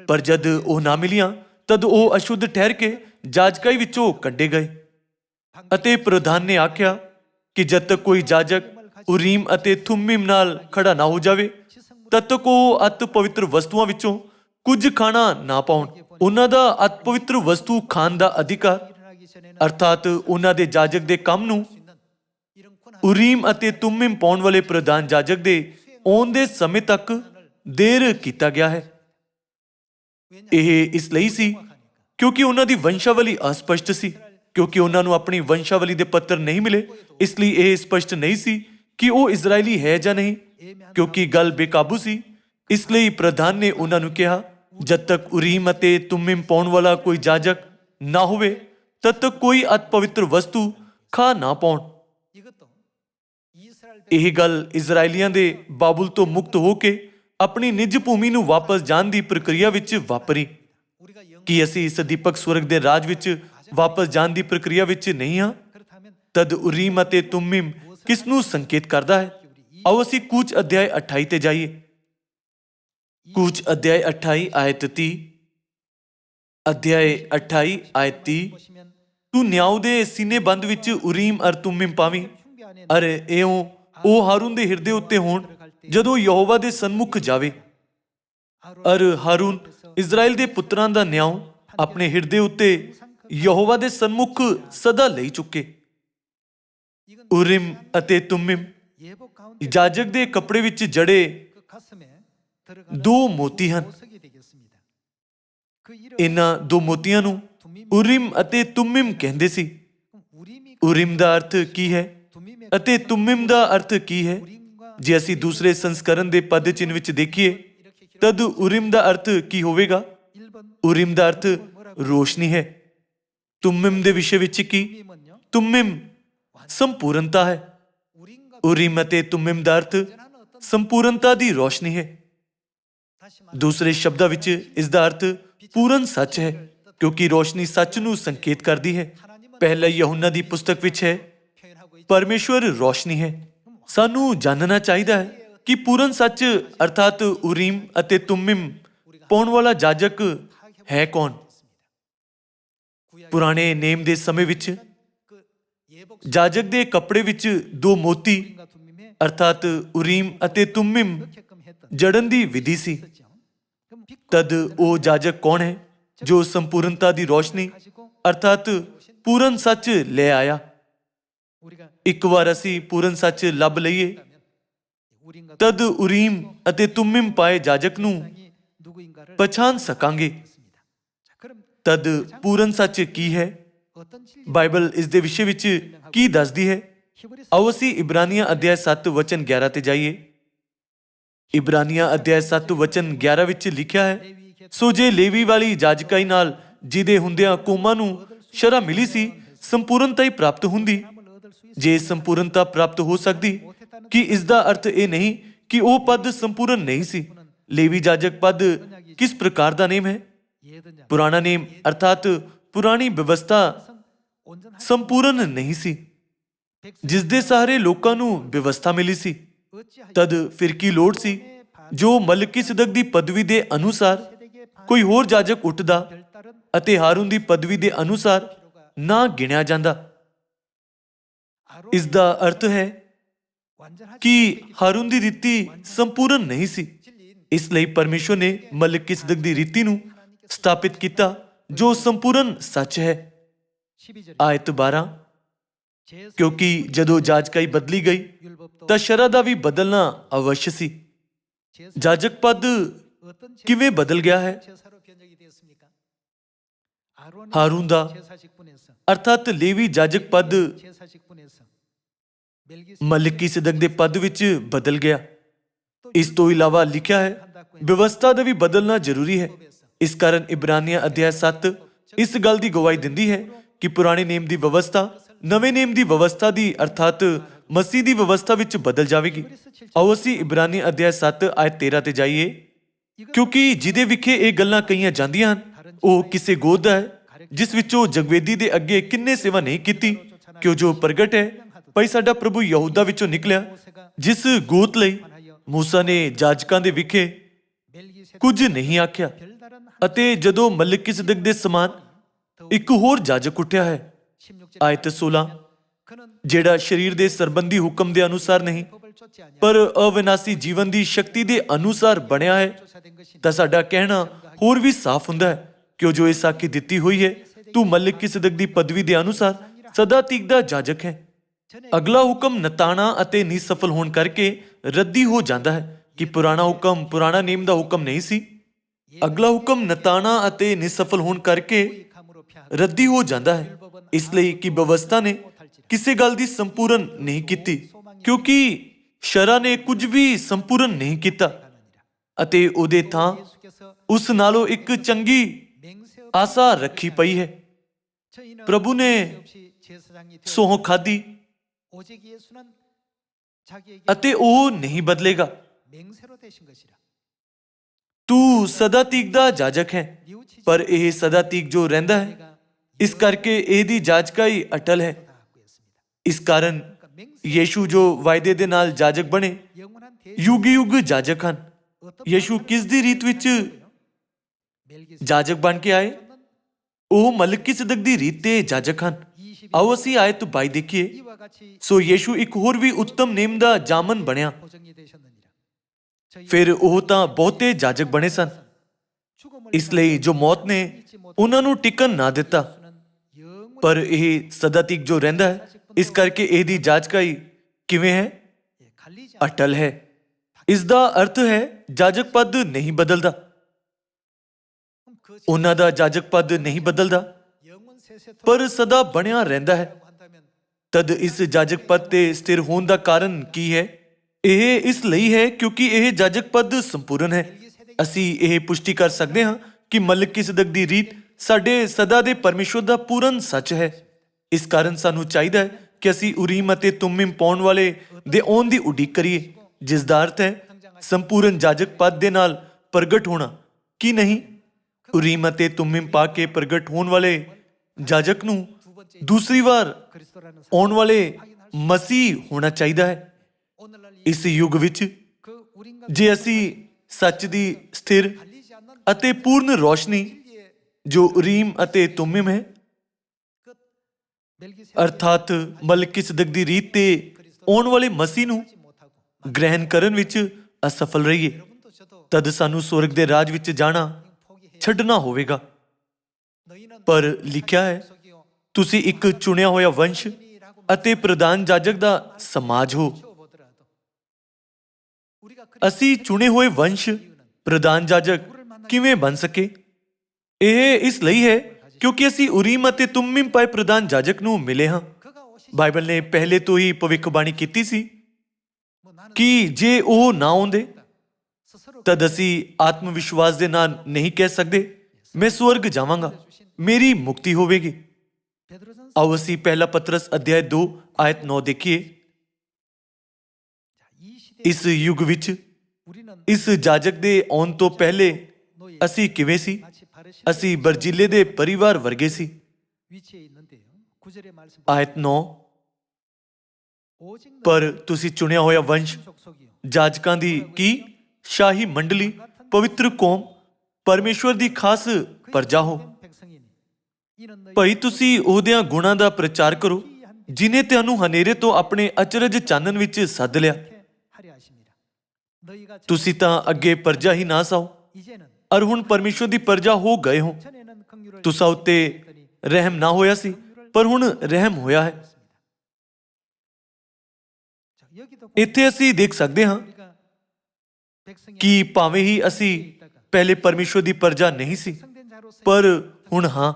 ਪਰ ਜਦ ਉਹ ਨਾ ਮਿਲੀਆਂ, ਤਦ ਉਹ ਅਸ਼ੁੱਧ ਠਹਿਰ ਕੇ ਜਾਜਕਾਈ ਵਿੱਚੋਂ ਕੱਢੇ ਗਏ। ਅਤੇ ਪ੍ਰਧਾਨ ਨੇ ਆਖਿਆ ਕਿ ਜਦ ਤੱਕ ਕੋਈ ਜਾਜਕ ਉਰੀਮ ਅਤੇ ਥੁੰਮੀਮ ਨਾਲ ਖੜਾ ਨਾ ਹੋ ਜਾਵੇ, ਤਦ ਤੱਕ ਉਹ ਅਤ ਪਵਿੱਤਰ ਵਸਤੂਆਂ ਵਿੱਚੋਂ ਕੁਝ ਖਾਣਾ ਨਾ ਪਾਉਣ। ਉਹਨਾਂ ਦਾ ਅਤ ਪਵਿੱਤਰ ਵਸਤੂ ਖਾਣ ਦਾ ਅਧਿਕਾਰ, ਅਰਥਾਤ ਉਹਨਾਂ ਦੇ ਜਾਜਕ ਦੇ ਕੰਮ ਨੂੰ ਉਰੀਮ ਅਤੇ ਤੁਮਿਮ ਪਾਉਣ ਵਾਲੇ ਪ੍ਰਧਾਨ ਜਾਜਕ ਦੇ ਆਉਣ ਦੇ ਸਮੇਂ ਤੱਕ ਦੇਰ ਕੀਤਾ ਗਿਆ ਹੈ। ਇਹ ਇਸ ਲਈ ਸੀ ਕਿਉਂਕਿ ਉਹਨਾਂ ਦੀ ਵੰਸ਼ਾਵਲੀ ਅਸਪਸ਼ਟ ਸੀ, ਕਿਉਂਕਿ ਉਹਨਾਂ ਨੂੰ ਆਪਣੀ ਵੰਸ਼ਾਵਲੀ ਦੇ ਪੱਤਰ ਨਹੀਂ ਮਿਲੇ, ਇਸ ਲਈ ਇਹ ਸਪਸ਼ਟ ਨਹੀਂ ਸੀ ਕਿ ਉਹ ਇਜ਼ਰਾਈਲੀ ਹੈ ਜਾਂ ਨਹੀਂ, ਕਿਉਂਕਿ ਗੱਲ ਬੇਕਾਬੂ ਸੀ। ਇਸ ਲਈ ਪ੍ਰਧਾਨ ਨੇ ਉਹਨਾਂ ਨੂੰ ਕਿਹਾ, ਜਦ ਤੱਕ ਉਰੀਮ ਅਤੇ ਤੁਮਿਮ ਪਾਉਣ ਵਾਲਾ ਕੋਈ ਜਾਜਕ ਨਾ ਹੋਵੇ, ਤਦ ਤੱਕ ਕੋਈ ਅਤਪਵਿੱਤਰ ਵਸਤੂ ਖਾ ਨਾ ਪਾਉਣ। ਇਹ ਗੱਲ ਇਜ਼ਰਾਈਲੀਆਂ ਦੇ ਬਾਬਲ ਤੋਂ ਮੁਕਤ ਹੋ ਕੇ ਆਪਣੀ ਨਿੱਜ ਭੂਮੀ ਨੂੰ ਵਾਪਸ ਜਾਣ ਦੀ ਪ੍ਰਕਿਰਿਆ ਵਿੱਚ ਵਾਪਰੀ। ਕੀ ਅਸੀਂ ਇਸ ਦੀਪਕ ਸਵਰਗ ਦੇ ਰਾਜ ਵਿੱਚ ਵਾਪਸ ਜਾਣ ਦੀ ਪ੍ਰਕਿਰਿਆ ਵਿੱਚ ਨਹੀਂ ਹਾਂ? ਤਦ ਉਰੀਮ ਅਤੇ ਤੁਮਿਮ ਕਿਸ ਨੂੰ ਸੰਕੇਤ ਕਰਦਾ ਹੈ? ਆਓ ਅਸੀਂ ਕੂਚ ਅਧਿਆਇ 28 ਤੇ ਜਾਈਏ। ਕੂਚ ਅਧਿਆਇ 28 ਆਇਤ 30 ਅਧਿਆਇ 28 ਆਇਤ 30 ਤੂੰ ਨਿਆਉ ਦੇ ਸੀਨੇ ਬੰਦ ਵਿੱਚ ਉਰੀਮ ਅਰ ਤੁਮਿਮ ਪਾਵੀ। ਅਰ ਇਉਂ ਉਹ ਹਾਰੂਨ ਦੇ ਹਿਰਦੇ ਉੱਤੇ ਹੋਣ, ਜਦੋਂ ਯਹੋਵਾ ਦੇ ਸਨਮੁਖ ਜਾਵੇ। ਅਰ ਹਾਰੂਨ ਇਜ਼ਰਾਈਲ ਦੇ ਪੁੱਤਰਾਂ ਦਾ ਨਿਆਉ ਆਪਣੇ ਹਿਰਦੇ ਉੱਤੇ ਯਹੋਵਾ ਦੇ ਸਨਮੁਖ ਸਦਾ ਲਈ ਚੁੱਕੇ। ਉਰਿਮ ਅਤੇ ਤੁਮਿਮ ਜਾਜਕ ਦੇ ਕੱਪੜੇ ਵਿੱਚ ਜੜੇ ਦੋ ਮੋਤੀ ਹਨ। ਇਹਨਾਂ ਦੋ ਮੋਤੀਆਂ ਨੂੰ ਉਰਿਮ ਅਤੇ ਤੁਮਿਮ ਕਹਿੰਦੇ ਸੀ। ਉਰਿਮ ਦਾ ਅਰਥ ਕੀ ਹੈ? ਅਤੇ ਤੁਮਿਮ ਦਾ ਅਰਥ ਕੀ ਹੈ? ਜੇ ਅਸੀਂ ਦੂਸਰੇ ਸੰਸਕਰਨ ਦੇ ਪਦ ਚਿੰਨ ਵਿੱਚ ਦੇਖੀਏ, ਤਦ ਉਰਿਮ ਦਾ ਅਰਥ ਕੀ ਹੋਵੇਗਾ? ਉਰਿਮ ਦਾ ਅਰਥ ਰੋਸ਼ਨੀ ਹੈ। ਤੁਮਿਮ ਦੇ ਵਿਸ਼ੇ ਵਿੱਚ ਕੀ? ਤੁਮਿਮ ਸੰਪੂਰਨਤਾ ਹੈ। ਉਰਿਮ ਅਤੇ ਤੁਮਿਮ ਦਾ ਅਰਥ ਸੰਪੂਰਨਤਾ ਦੀ ਰੋਸ਼ਨੀ ਹੈ। ਦੂਸਰੇ ਸ਼ਬਦਾਂ ਵਿੱਚ ਇਸ ਦਾ ਅਰਥ ਪੂਰਨ ਸੱਚ ਹੈ, ਕਿਉਂਕਿ ਰੋਸ਼ਨੀ ਸੱਚ ਨੂੰ ਸੰਕੇਤ ਕਰਦੀ ਹੈ। ਪਹਿਲਾ ਯਹੋਨਾ ਦੀ ਪੁਸਤਕ ਵਿੱਚ ਹੈ ਪਰਮੇਸ਼ਵਰ ਰੋਸ਼ਨੀ ਹੈ। ਸਾਨੂੰ ਜਾਣਨਾ ਚਾਹੀਦਾ ਹੈ ਕਿ ਪੂਰਨ ਸੱਚ ਅਰਥਾਤ ਉਰੀਮ ਅਤੇ ਤੁਮਿਮ ਪਾਉਣ ਵਾਲਾ ਜਾਜਕ ਹੈ ਕੌਣ? ਪੁਰਾਣੇ ਨੇਮ ਦੇ ਸਮੇਂ ਵਿੱਚ ਜਾਜਕ ਦੇ ਕੱਪੜੇ ਵਿੱਚ ਦੋ ਮੋਤੀ ਅਰਥਾਤ ਉਰੀਮ ਅਤੇ ਤੁਮਿਮ ਜੜਨ ਦੀ ਵਿਧੀ ਸੀ। ਤਦ ਉਹ ਜਾਜਕ ਕੌਣ ਹੈ ਜੋ ਸੰਪੂਰਨਤਾ ਦੀ ਰੋਸ਼ਨੀ ਅਰਥਾਤ ਪੂਰਨ ਸੱਚ ਲੈ ਆਇਆ? ਇੱਕ ਵਾਰ ਅਸੀਂ ਪੂਰਨ ਸੱਚ ਲੱਭ ਲਈਏ। ਤਦ ਉਰੀਮ ਅਤੇ ਤੁਮਿਮ ਪਾਏ ਜਾਜਕ ਨੂੰ ਪਛਾਣ ਸਕਾਂਗੇ। ਤਦ ਪੂਰਨ ਸੱਚ ਕੀ ਹੈ? ਬਾਈਬਲ ਇਸ ਦੇ ਵਿਸ਼ੇ ਵਿੱਚ ਕੀ ਦੱਸਦੀ ਹੈ? ਆਓ ਅਸੀਂ ਇਬਰਾਨੀਆਂ ਅਧਿਆਇ 7 ਵਚਨ 11 ਤੇ ਜਾਈਏ। ਇਬਰਾਨੀਆਂ ਅਧਿਆਇ 7 ਵਚਨ 11 ਵਿੱਚ ਲਿਖਿਆ ਹੈ, ਸੋ ਜੇ ਲੇਵੀ ਵਾਲੀ ਜਾਜਕਾਈ ਨਾਲ ਜਿਹਦੇ ਹੁੰਦਿਆਂ ਕੌਮਾਂ ਨੂੰ ਸ਼ਰਾ ਮਿਲੀ ਸੀ, ਸੰਪੂਰਨਤਾ ਹੀ ਪ੍ਰਾਪਤ ਹੁੰਦੀ। ਜੇ ਸੰਪੂਰਨਤਾ ਪ੍ਰਾਪਤ ਹੋ ਸਕਦੀ, ਕਿ ਇਸ ਦਾ ਅਰਥ ਇਹ ਨਹੀਂ ਕਿ ਉਹ ਪਦ ਸੰਪੂਰਨ ਨਹੀਂ ਸੀ? ਲੇਵੀ ਜਾਜਕ ਪਦ ਕਿਸ ਪ੍ਰਕਾਰ ਦਾ ਨੇਮ ਹੈ? ਪੁਰਾਣਾ ਨੇਮ ਅਰਥਾਤ ਪੁਰਾਣੀ ਵਿਵਸਥਾ ਸੰਪੂਰਨ ਨਹੀਂ ਸੀ। ਜਿਸ ਦੇ ਸਾਰੇ ਲੋਕਾਂ ਨੂੰ ਵਿਵਸਥਾ ਮਿਲੀ ਸੀ। ਤਦ ਫਿਰ ਕੀ ਲੋੜ ਸੀ? ਜੋ ਮਲਕੀ ਸਦਕ ਦੀ ਪਦਵੀ ਦੇ ਅਨੁਸਾਰ ਕੋਈ ਹੋਰ ਜਾਜਕ ਉੱਠਦਾ ਅਤੇ ਹਾਰੂਨ ਦੀ ਪਦਵੀ ਦੇ ਅਨੁਸਾਰ ਨਾ ਗਿਣਿਆ ਜਾਂਦਾ। ਇਸ ਦਾ ਅਰਥ ਹੈ ਕਿ ਹਾਰੂਨ ਦੀ ਰੀਤੀ ਸੰਪੂਰਨ ਨਹੀਂ ਸੀ। ਇਸ ਲਈ ਪਰਮੇਸ਼ਵਰ ਨੇ ਮਲਕਿਸਦਕ ਦੀ ਰੀਤੀ ਨੂੰ ਸਥਾਪਿਤ ਕੀਤਾ, ਜੋ ਸੰਪੂਰਨ ਸੱਚ ਹੈ। ਆਇਤ 12 ਕਿਉਂਕਿ ਜਦੋਂ ਜਾਜਕਾਈ ਬਦਲੀ ਗਈ, ਤਾਂ ਸ਼ਰਾ ਦਾ ਵੀ ਬਦਲਣਾ ਅਵਸ਼ ਸੀ। ਜਾਜਕ ਪਦ ਕਿਵੇਂ ਬਦਲ ਗਿਆ ਹੈ?
ਹਾਰੂਨ ਦਾ,
ਅਰਥਾਤ ਲੇਵੀ ਜਾਜਕ ਪਦ ਮਲਿਕੀ ਸਦਕ ਦੇ ਪਦ ਵਿੱਚ ਬਦਲ ਗਿਆ। ਇਸ ਤੋਂ ਇਲਾਵਾ ਲਿਖਿਆ ਹੈ, ਵਿਵਸਥਾ ਦਾ ਵੀ ਬਦਲਣਾ ਜ਼ਰੂਰੀ ਹੈ। ਇਸ ਕਾਰਨ ਇਬਰਾਨੀਆਂ ਅਧਿਆਇ 7 ਇਸ ਗੱਲ ਦੀ ਗਵਾਹੀ ਦਿੰਦੀ ਹੈ ਕਿ ਪੁਰਾਣੇ ਨੇਮ ਦੀ ਵਿਵਸਥਾ ਨਵੇਂ ਨੇਮ ਦੀ ਵਿਵਸਥਾ ਦੀ ਅਰਥਾਤ ਮਸੀਹ ਦੀ ਵਿਵਸਥਾ ਵਿੱਚ ਬਦਲ ਜਾਵੇਗੀ। ਆਓ ਅਸੀਂ ਇਬਰਾਨੀ ਅਧਿਆਇ 7 ਆਇਤ 13 ਤੇ ਜਾਈਏ। ਕਿਉਂਕਿ ਜਿਹਦੇ ਵਿਖੇ ਇਹ ਗੱਲਾਂ ਕਹੀਆਂ ਜਾਂਦੀਆਂ ਹਨ, ਉਹ ਕਿਸੇ ਗੋਦ ਦਾ ਹੈ, ਜਿਸ ਵਿੱਚੋਂ ਜਗਵੇਦੀ ਦੇ ਅੱਗੇ ਕਿੰਨੇ ਸੇਵਾ ਨਹੀਂ ਕੀਤੀ, ਕਿਉਂ ਜੋ ਪ੍ਰਗਟ ਹੈ ਭਾਈ, ਸਾਡਾ ਪ੍ਰਭੂ ਯਹੂਦਾ ਵਿੱਚੋਂ ਨਿਕਲਿਆ, ਜਿਸ ਗੋਤ ਲਈ ਮੂਸਾ ਨੇ ਜਾਜਕਾਂ ਦੇ ਵਿਖੇ ਕੁਝ ਨਹੀਂ ਆਖਿਆ। ਅਤੇ ਜਦੋਂ ਮਲਿਕਿਸਦਕ ਦੇ ਸਮਾਨ ਇੱਕ ਹੋਰ ਜਾਜਕ ਉੱਠਿਆ ਹੈ, ਆਇਤ 16 ਜਿਹੜਾ ਸਰੀਰ ਦੇ ਸਰਬੰਧੀ ਹੁਕਮ ਦੇ ਅਨੁਸਾਰ ਨਹੀਂ, ਪਰ ਅਵਿਨਾਸੀ ਜੀਵਨ ਦੀ ਸ਼ਕਤੀ ਦੇ ਅਨੁਸਾਰ ਬਣਿਆ ਹੈ, ਤਾਂ ਸਾਡਾ ਕਹਿਣਾ ਹੋਰ ਵੀ ਸਾਫ਼ ਹੁੰਦਾ ਹੈ ਕਿ ਜੋ ਇਹ ਸਾਖੀ ਦਿੱਤੀ ਹੋਈ ਹੈ, ਤੂੰ ਮਲਿਕ ਕੀ ਸਦਕ ਦੀ ਪਦਵੀ ਦੇ ਅਨੁਸਾਰ ਸਦਾ ਤੀਕ ਦਾ ਜਾਜਕ ਹੈ। ਅਗਲਾ ਹੁਕਮ ਨਤਾਣਾ ਅਤੇ ਨਿਸਫਲ ਹੋਣ ਕਰਕੇ ਰੱਦੀ ਹੋ ਜਾਂਦਾ ਹੈ ਕਿ ਪੁਰਾਣਾ ਹੁਕਮ ਪੁਰਾਣਾ ਨੇਮ ਦਾ ਹੁਕਮ ਨਹੀਂ ਸੀ। ਅਗਲਾ ਹੁਕਮ ਨਤਾਣਾ ਅਤੇ ਨਿਸਫਲ ਹੋਣ ਕਰਕੇ ਰੱਦੀ ਹੋ ਜਾਂਦਾ ਹੈ। ਇਸ ਲਈ ਕਿ ਬਵਸਥਾ ਨੇ ਕਿਸੇ ਗੱਲ ਦੀ ਸੰਪੂਰਨ ਨਹੀਂ ਕੀਤੀ ਕਿਉਂਕਿ ਸ਼ਰਾ ਨੇ ਕੁਝ ਵੀ ਸੰਪੂਰਨ ਨਹੀਂ ਕੀਤਾ। ਅਤੇ ਉਹਦੇ ਥਾਂ ਉਸ ਨਾਲੋਂ ਇੱਕ ਚੰਗੀ ਆਸਾ ਰੱਖੀ ਪਈ ਹੈ। ਪ੍ਰਭੂ ਨੇ ਸੋਹ ਖਾਦੀ ਅਤੇ ਉਹ ਨਹੀਂ ਬਦਲੇਗਾ ਤੂੰ ਸਦਾ ਤੀਕ ਦਾ ਜਾਜਕ ਹੈ ਪਰ ਇਹ ਸਦਾ ਤੀਕ ਜੋ ਰਹਿੰਦਾ ਹੈ ਇਸ ਕਰਕੇ ਇਹਦੀ ਜਾਜਕਾਈ ਅਟਲ ਹੈ ਇਸ ਕਾਰਨ ਯੀਸ਼ੂ ਜੋ ਵਾਅਦੇ ਦੇ ਨਾਲ ਜਾਜਕ ਬਣੇ ਯੁਗ ਯੁਗ ਜਾਜਕ ਹਨ ਯੇਸ਼ੂ ਕਿਸ ਦੀ ਰੀਤ ਵਿੱਚ ਜਾਜਕ ਬਣ ਕੇ ਆਏ ਉਹ ਮਲਕੀ ਸਦਕ ਦੀ ਰੀਤ ਤੇ ਜਾਜਕ ਹਨ ਆਓ ਅਸੀਂ ਆਇਤ ਬਾਈ ਦੇਖੀਏ। ਸੋ ਯੇਸ਼ੂ ਇੱਕ ਹੋਰ ਵੀ ਉੱਤਮ ਨੇਮ ਦਾ ਜਾਮਨ ਬਣਿਆ। ਫਿਰ ਉਹ ਤਾਂ ਬਹੁਤੇ ਜਾਜਕ ਬਣੇ ਸਨ। ਇਸ ਲਈ ਜੋ ਮੌਤ ਨੇ, ਉਹਨਾਂ ਨੂੰ ਟਿਕਨ ਨਾ ਦਿੱਤਾ। ਪਰ ਇਹ ਸਦਾ ਤੀਕ ਜੋ ਰਹਿੰਦਾ ਹੈ, ਇਸ ਕਰਕੇ ਇਹਦੀ ਜਾਜਕਾਈ ਕਿਵੇਂ ਹੈ? ਅਟਲ ਹੈ। ਇਸ ਦਾ ਅਰਥ ਹੈ, ਜਾਜਕ ਪਦ ਨਹੀਂ ਬਦਲਦਾ। ਉਹਨਾਂ ਦਾ ਜਾਜਕ ਪਦ ਨਹੀਂ ਬਦਲਦਾ। ਪਰ ਸਦਾ ਬਣਿਆ ਰਹਿੰਦਾ ਹੈ। ਤਦ ਇਸ ਜਾਜਕ ਪਦ ਤੇ ਸਥਿਰ ਹੋਣ ਦਾ ਕਾਰਨ ਕੀ ਹੈ? ਇਹ ਇਸ ਲਈ ਹੈ ਕਿਉਂਕਿ ਇਹ ਜਾਜਕ ਪਦ ਸੰਪੂਰਨ ਹੈ। ਅਸੀਂ ਇਹ ਪੁਸ਼ਟੀ ਕਰ ਸਕਦੇ ਹਾਂ ਕਿ ਮਲਕ ਕੀ ਸਦਕ ਦੀ ਰੀਤ ਸਾਡੇ ਸਦਾ ਦੇ ਪਰਮੇਸ਼ਵਰ ਦਾ ਪੂਰਨ ਸੱਚ ਹੈ। ਇਸ ਕਾਰਨ ਸਾਨੂੰ ਚਾਹੀਦਾ ਹੈ ਕਿ ਅਸੀਂ ਉਰੀਮ ਅਤੇ ਤੁਮਮ ਪਾਉਣ ਵਾਲੇ ਦੇ ਆਉਣ ਦੀ ਉਡੀਕ ਕਰੀਏ, ਜਿਸ ਦਾ ਅਰਥ ਹੈ ਸੰਪੂਰਨ ਜਾਜਕ ਪਦ ਦੇ ਨਾਲ ਪ੍ਰਗਟ ਹੋਣਾ। ਕੀ ਨਹੀਂ? ਉਰੀਮ ਅਤੇ ਤੁਮਮ ਪਾ ਕੇ ਪ੍ਰਗਟ ਹੋਣ ਵਾਲੇ ਜਾਜਕ ਨੂੰ ਦੂਸਰੀ ਵਾਰ ਆਉਣ ਵਾਲੇ ਮਸੀਹ ਹੋਣਾ ਚਾਹੀਦਾ ਹੈ। ਇਸ ਯੁੱਗ ਵਿੱਚ ਜੇ ਅਸੀਂ ਸੱਚ ਦੀ ਸਥਿਰ ਅਤੇ ਪੂਰਨ ਰੋਸ਼ਨੀ ਜੋ ਰੀਮ ਅਤੇ ਤੁਮਿਮ ਹੈ, ਅਰਥਾਤ ਮਲਕਿਸਦਕ ਦੀ ਰੀਤ ਤੇ ਆਉਣ ਵਾਲੇ ਮਸੀਹ ਨੂੰ ਗ੍ਰਹਿਣ ਕਰਨ ਵਿੱਚ ਅਸਫਲ ਰਹੀਏ, ਤਦ ਸਾਨੂੰ ਸਵਰਗ ਦੇ ਰਾਜ ਵਿੱਚ ਜਾਣਾ ਛੱਡਣਾ ਹੋਵੇਗਾ। ਪਰ ਲਿਖਿਆ ਹੈ, ਤੁਸੀਂ ਇੱਕ ਚੁਣਿਆ ਹੋਇਆ ਵੰਸ਼ ਅਤੇ ਪ੍ਰਧਾਨ ਜਾਜਕ ਦਾ ਸਮਾਜ ਹੋ। ਅਸੀਂ ਚੁਣੇ ਹੋਏ ਵੰਸ਼ ਪ੍ਰਧਾਨ ਜਾਜਕ ਕਿਵੇਂ ਬਣ ਸਕੇ? ਇਹ ਇਸ ਲਈ ਹੈ ਕਿਉਂਕਿ ਅਸੀਂ ਉਰੀਮ ਅਤੇ ਤੁਮਮ ਪਾਏ ਪ੍ਰਧਾਨ ਜਾਜਕ ਨੂੰ ਮਿਲੇ ਹਾਂ। ਬਾਈਬਲ ਨੇ ਪਹਿਲੇ ਤੋਂ ਹੀ ਭਵਿੱਖਬਾਣੀ ਕੀਤੀ ਸੀ ਕਿ ਜੇ ਉਹ ਨਾ ਆਉਂਦੇ, ਤਦ ਅਸੀਂ ਆਤਮ ਵਿਸ਼ਵਾਸ ਦੇ ਨਾਲ ਨਹੀਂ ਕਹਿ ਸਕਦੇ। ਮੈਂ ਸਵਰਗ ਜਾਵਾਂਗਾ। ਮੇਰੀ ਮੁਕਤੀ ਹੋਵੇਗੀ। ਆਓ ਅਸੀਂ ਪਹਿਲਾ ਪਤਰਸ ਅਧਿਆਇ 2 ਆਇਤ 9 ਦੇਖੀਏ। ਇਸ ਯੁੱਗ ਵਿੱਚ, ਇਸ ਜਾਜਕ ਦੇ ਆਉਣ ਤੋਂ ਪਹਿਲੇ ਅਸੀਂ ਕਿਵੇਂ ਸੀ? ਅਸੀਂ ਬਰਜੀਲੇ ਦੇ ਪਰਿਵਾਰ ਵਰਗੇ ਸੀ। ਆਇਤ 9 ਪਰ ਤੁਸੀਂ ਚੁਣਿਆ ਹੋਇਆ ਵੰਸ਼, ਜਾਜਕਾਂ ਦੀ ਕੀ? ਸ਼ਾਹੀ ਮੰਡਲੀ, ਪਵਿੱਤਰ ਕੌਮ। ਪਰਮੇਸ਼ਵਰ ਦੀ ਖਾਸ ਪਰਜਾ ਹੋ। ਭਈ, ਤੁਸੀਂ ਉਹਦਿਆਂ ਗੁਣਾਂ ਦਾ ਪ੍ਰਚਾਰ ਕਰੋ, ਜਿਨੇ ਤੁਹਾਨੂੰ ਹਨੇਰੇ ਤੋਂ ਆਪਣੇ ਅਚਰਜ ਚਾਨਣ ਵਿੱਚ ਸੱਦ ਲਿਆ। ਤੁਸੀਂ ਤਾਂ ਅੱਗੇ ਪਰਜਾ ਹੀ ਨਾ ਸਾਓ, ਅਰ ਹੁਣ ਪਰਮੇਸ਼ਵਰ ਦੀ ਪਰਜਾ ਹੋ ਗਏ ਹੋ। ਤੁਸਾਂ ਉੱਤੇ ਰਹਿਮ ਨਾ ਹੋਇਆ ਸੀ, ਪਰ ਹੁਣ ਰਹਿਮ ਹੋਇਆ ਹੈ। ਇੱਥੇ ਅਸੀਂ ਦੇਖ ਸਕਦੇ ਹਾਂ ਕਿ ਭਾਵੇਂ ਹੀ ਅਸੀਂ ਪਹਿਲੇ ਪਰਮੇਸ਼ਵਰ ਦੀ ਪਰਜਾ ਨਹੀਂ ਸੀ। ਪਰ ਹੁਣ ਹਾਂ,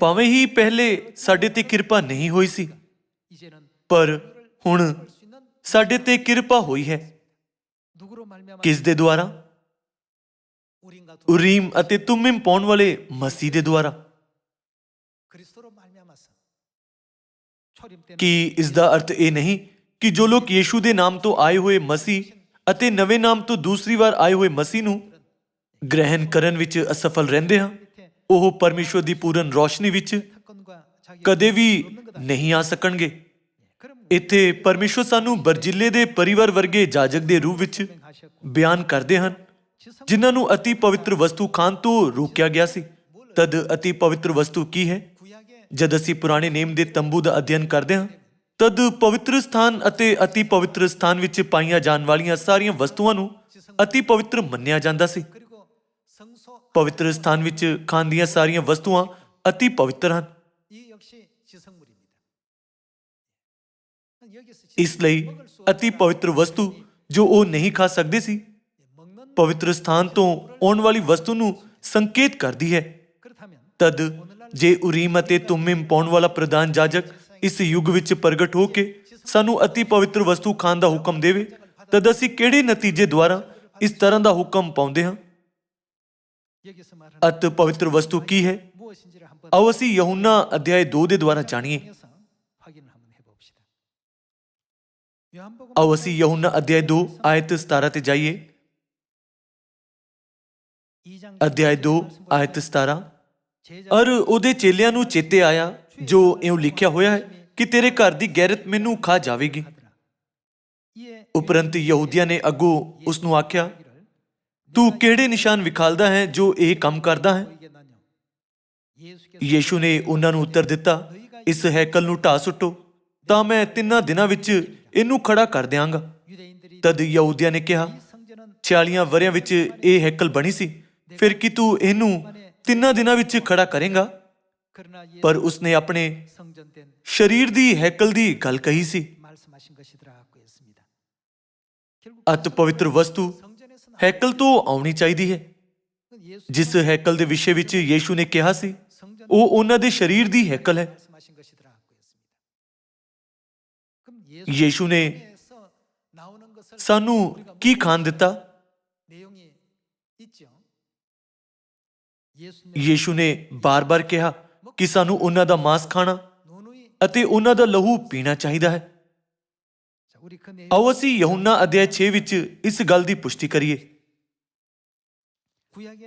ਭਾਵੇਂ ਹੀ ਪਹਿਲੇ ਸਾਡੇ ਤੇ ਕਿਰਪਾ ਨਹੀਂ ਹੋਈ ਸੀ, ਪਰ ਹੁਣ ਸਾਡੇ ਤੇ ਕਿਰਪਾ ਹੋਈ ਹੈ। ਕਿਸ ਦੇ ਦੁਆਰਾ? ਉਰੀਮ ਅਤੇ ਤੁਮਿਮ ਪਾਉਣ ਵਾਲੇ ਮਸੀਹ ਦੇ ਦੁਆਰਾ। ਕਿ ਇਸ ਦਾ ਅਰਥ ਇਹ ਨਹੀਂ ਕਿ ਜੋ ਲੋਕ ਯੀਸ਼ੂ ਦੇ ਨਾਮ ਤੋਂ ਆਏ ਹੋਏ ਮਸੀਹ ਅਤੇ ਨਵੇਂ ਨਾਮ ਤੋਂ ਦੂਸਰੀ ਵਾਰ ਆਏ ਹੋਏ ਮਸੀਹ ਨੂੰ ਗ੍ਰਹਿਣ ਕਰਨ ਵਿੱਚ ਅਸਫਲ ਰਹਿੰਦੇ
ਹਾਂ।
ਉਹ ਪਰਮੇਸ਼ਵਰ ਦੀ ਪੂਰਨ ਰੋਸ਼ਨੀ ਵਿੱਚ ਕਦੇ ਵੀ ਨਹੀਂ ਆ ਸਕਣਗੇ। ਇੱਥੇ ਪਰਮੇਸ਼ਵਰ ਸਾਨੂੰ ਬਰਜਿਲੇ ਦੇ ਪਰਿਵਾਰ ਵਰਗੇ ਜਾਜਕ ਦੇ ਰੂਪ ਵਿੱਚ ਬਿਆਨ ਕਰਦੇ ਹਨ, ਜਿਨ੍ਹਾਂ ਨੂੰ ਅਤੀ ਪਵਿੱਤਰ ਵਸਤੂ ਖਾਣ ਤੋਂ ਰੋਕਿਆ ਗਿਆ ਸੀ। ਤਦ ਅਤੀ ਪਵਿੱਤਰ ਵਸਤੂ ਕੀ ਹੈ? ਜਦ ਅਸੀਂ ਪੁਰਾਣੇ ਨੇਮ ਦੇ ਤੰਬੂ ਦਾ ਅਧਿਐਨ ਕਰਦੇ ਹਾਂ ਤਦ ਪਵਿੱਤਰ ਸਥਾਨ ਅਤੇ ਅਤੀ ਪਵਿੱਤਰ ਸਥਾਨ ਵਿੱਚ ਪਾਈਆਂ ਜਾਣ ਵਾਲੀਆਂ ਸਾਰੀਆਂ ਵਸਤੂਆਂ ਨੂੰ ਅਤੀ ਪਵਿੱਤਰ ਮੰਨਿਆ ਜਾਂਦਾ ਸੀ। ਪਵਿੱਤਰ ਸਥਾਨ ਵਿੱਚ ਖਾਂਦੀਆਂ ਸਾਰੀਆਂ ਵਸਤੂਆਂ ਅਤੀ ਪਵਿੱਤਰ ਹਨ। ਇਸ ਲਈ ਅਤੀ ਪਵਿੱਤਰ ਵਸਤੂ ਜੋ ਉਹ ਨਹੀਂ ਖਾ ਸਕਦੇ ਸੀ, ਪਵਿੱਤਰ ਸਥਾਨ ਤੋਂ ਆਉਣ ਵਾਲੀ ਵਸਤੂ ਨੂੰ ਸੰਕੇਤ ਕਰਦੀ ਹੈ। ਤਦ ਜੇ ਉਰੀਮ ਅਤੇ ਤੁਮਿਮ ਪਾਉਣ ਵਾਲਾ ਪ੍ਰਧਾਨ ਜਾਜਕ ਇਸ ਯੁੱਗ ਵਿੱਚ ਪ੍ਰਗਟ ਹੋ ਕੇ ਸਾਨੂੰ ਅਤੀ ਪਵਿੱਤਰ ਵਸਤੂ ਖਾਣ ਦਾ ਹੁਕਮ ਦੇਵੇ, ਤਦ ਅਸੀਂ ਕਿਹੜੇ ਨਤੀਜੇ ਦੁਆਰਾ ਇਸ ਤਰ੍ਹਾਂ ਦਾ ਹੁਕਮ ਪਾਉਂਦੇ ਹਾਂ? ਅਤ ਪਵਿੱਤਰ ਵਸਤੂ ਕੀ ਹੈ? ਆਓ ਅਸੀਂ ਯਹੂਨਾ ਅਧਿਆਇ 2 ਦੇ ਦੁਆਰਾ ਜਾਣੀਏ। ਆਓ ਅਸੀਂ ਯਹੂਨਾ ਅਧਿਆਇ 2 ਆਇਤ 17 ਤੇ ਜਾਈਏ। ਅਧਿਆਇ 2 ਆਇਤ 17 ਅਰ ਉਹਦੇ ਚੇਲਿਆਂ ਨੂੰ ਚੇਤੇ ਆਇਆ ਜੋ ਇਉਂ ਲਿਖਿਆ ਹੋਇਆ ਹੈ ਕਿ ਤੇਰੇ ਘਰ ਦੀ ਗੈਰਤ ਮੈਨੂੰ ਖਾ ਜਾਵੇਗੀ। ਉਪਰੰਤ ਯਹੂਦੀਆਂ ਨੇ ਅੱਗੋਂ ਉਸ ਨੂੰ ਆਖਿਆ, ਤੂੰ ਕਿਹੜੇ ਨਿਸ਼ਾਨ ਵਿਖਾਲਦਾ ਹੈ ਜੋ ਇਹ ਕੰਮ ਕਰਦਾ ਹੈ? ਯੀਸ਼ੂ ਨੇ ਉਹਨਾਂ ਨੂੰ ਉੱਤਰ ਦਿੱਤਾ, ਇਸ ਹੈਕਲ ਨੂੰ ਢਾ ਸੁੱਟੋ, ਤਾਂ ਮੈਂ ਤਿੰਨਾਂ ਦਿਨਾਂ ਵਿੱਚ ਇਹਨੂੰ ਖੜਾ ਕਰ ਦਿਆਂਗਾ। ਤਦ ਯਹੂਦੀਆਂ ਨੇ ਕਿਹਾ 40 ਵਰਿਆਂ ਵਿੱਚ ਇਹ ਹੈਕਲ ਬਣੀ ਸੀ, ਫਿਰ ਕੀ ਤੂੰ ਇਹਨੂੰ ਤਿੰਨਾਂ ਦਿਨਾਂ ਵਿੱਚ ਖੜਾ ਕਰੇਂਗਾ? ਪਰ ਉਸਨੇ ਆਪਣੇ ਸਰੀਰ ਦੀ ਹੈਕਲ ਦੀ ਗੱਲ ਕਹੀ ਸੀ। ਅਤ ਪਵਿੱਤਰ ਵਸਤੂ ਹੈਕਲ ਤੋਂ ਆਉਣੀ ਚਾਹੀਦੀ ਹੈ। ਜਿਸ ਹੈਕਲ ਦੇ ਵਿਸ਼ੇ ਵਿੱਚ ਯੀਸ਼ੂ ਨੇ ਕਿਹਾ ਸੀ ਉਹ ਉਹਨਾਂ ਦੇ ਸਰੀਰ ਦੀ ਹੈਕਲ ਹੈ। ਯੀਸ਼ੂ ਨੇ ਸਾਨੂੰ ਕੀ ਖਾਣ ਦਿੱਤਾ? ਯੀਸ਼ੂ ਨੇ ਬਾਰ-ਬਾਰ ਕਿਹਾ ਕਿ ਸਾਨੂੰ ਉਹਨਾਂ ਦਾ ਮਾਸ ਖਾਣਾ ਅਤੇ ਉਹਨਾਂ ਦਾ ਲਹੂ ਪੀਣਾ ਚਾਹੀਦਾ ਹੈ। ਆਓ ਅਸੀਂ ਯਹੋਨਾ ਅਧਿਆਇ 6 ਵਿੱਚ ਇਸ ਗੱਲ ਦੀ ਪੁਸ਼ਟੀ ਕਰੀਏ।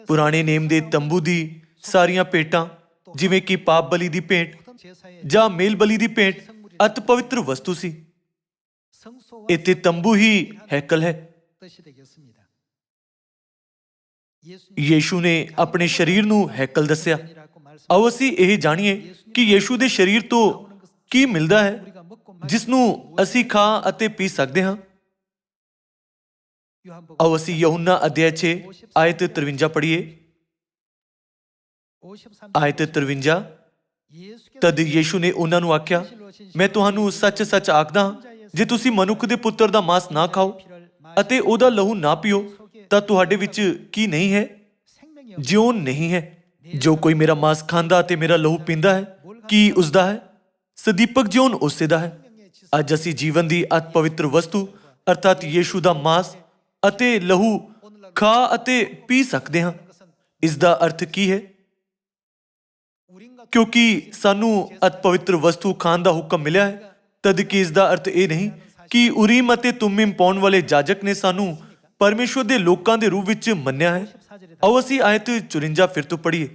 ਪੁਰਾਣੇ ਨੇਮ ਦੇ ਤੰਬੂ ਦੀ ਸਾਰੀਆਂ ਭੇਟਾਂ, ਜਿਵੇਂ ਕਿ ਪਾਪ ਬਲੀ ਦੀ ਭੇਟ ਜਾਂ ਮੇਲ ਬਲੀ ਦੀ ਭੇਟ, ਅਤ ਪਵਿੱਤਰ ਵਸਤੂ ਸੀ। ਇੱਥੇ ਤੰਬੂ ਹੀ ਹੈਕਲ ਹੈ। ਯੇਸ਼ੂ ਨੇ ਆਪਣੇ ਸਰੀਰ ਨੂੰ ਹੈਕਲ ਦੱਸਿਆ। ਆਓ ਅਸੀਂ ਇਹ ਜਾਣੀਏ ਕਿ ਯੇਸ਼ੂ ਦੇ ਸਰੀਰ ਤੋਂ ਕੀ ਮਿਲਦਾ ਹੈ ਜਿਸ ਨੂੰ ਅਸੀਂ ਖਾ ਅਤੇ ਪੀ ਸਕਦੇ ਹਾਂ। ਆਓ ਅਸੀਂ ਯਹੋਨਾ ਅਧਿਆਇ 6 ਆਇਤ 53 ਪੜ੍ਹੀਏ। ਆਇਤ 53 ਤਦ ਯੇਸ਼ੂ ਨੇ ਉਹਨਾਂ ਨੂੰ ਆਖਿਆ, ਮੈਂ ਤੁਹਾਨੂੰ ਸੱਚ-ਸੱਚ ਆਖਦਾ ਜੇ ਤੁਸੀਂ ਮਨੁੱਖ ਦੇ ਪੁੱਤਰ ਦਾ ਮਾਸ ਨਾ ਖਾਓ ਅਤੇ ਉਹਦਾ ਲਹੂ ਨਾ ਪੀਓ, ਤਾਂ ਤੁਹਾਡੇ ਵਿੱਚ ਕੀ ਨਹੀਂ ਹੈ? ਜਿਉਂ ਨਹੀਂ ਹੈ। ਜੋ ਕੋਈ ਮੇਰਾ ਮਾਸ ਖਾਂਦਾ ਤੇ ਮੇਰਾ ਲਹੂ ਪੀਂਦਾ ਹੈ, ਕੀ ਉਸ ਦਾ ਹੈ? ਸਦੀਪਕ ਜਿਉਨ ਉਸੇ ਦਾ ਹੈ। ਅੱਜ ਅਸੀਂ ਜੀਵਨ ਦੀ ਅਤ ਪਵਿੱਤਰ ਵਸਤੂ, ਅਰਥਾਤ ਯੀਸ਼ੂ ਦਾ ਮਾਸ ਅਤੇ ਲਹੂ ਖਾ ਅਤੇ ਪੀ ਸਕਦੇ ਹਾਂ। ਇਸ ਦਾ ਅਰਥ ਕੀ ਹੈ? ਕਿਉਂਕਿ ਸਾਨੂੰ ਅਤ ਪਵਿੱਤਰ ਵਸਤੂ ਖਾਣ ਦਾ ਹੁਕਮ ਮਿਲਿਆ ਹੈ, ਤਦ ਕਿ ਇਸ ਦਾ ਅਰਥ ਇਹ ਨਹੀਂ ਕਿ ਉਰੀਮ ਅਤੇ ਤੁਮਿਮ ਪਾਉਣ ਵਾਲੇ ਜਾਜਕ ਨੇ ਸਾਨੂੰ ਪਰਮੇਸ਼ਵਰ ਦੇ ਲੋਕਾਂ ਦੇ ਰੂਪ ਵਿੱਚ ਮੰਨਿਆ ਹੈ। ਆਓ ਅਸੀਂ ਆਇਤ 54 ਫਿਰ ਤੋਂ ਪੜ੍ਹੀਏ।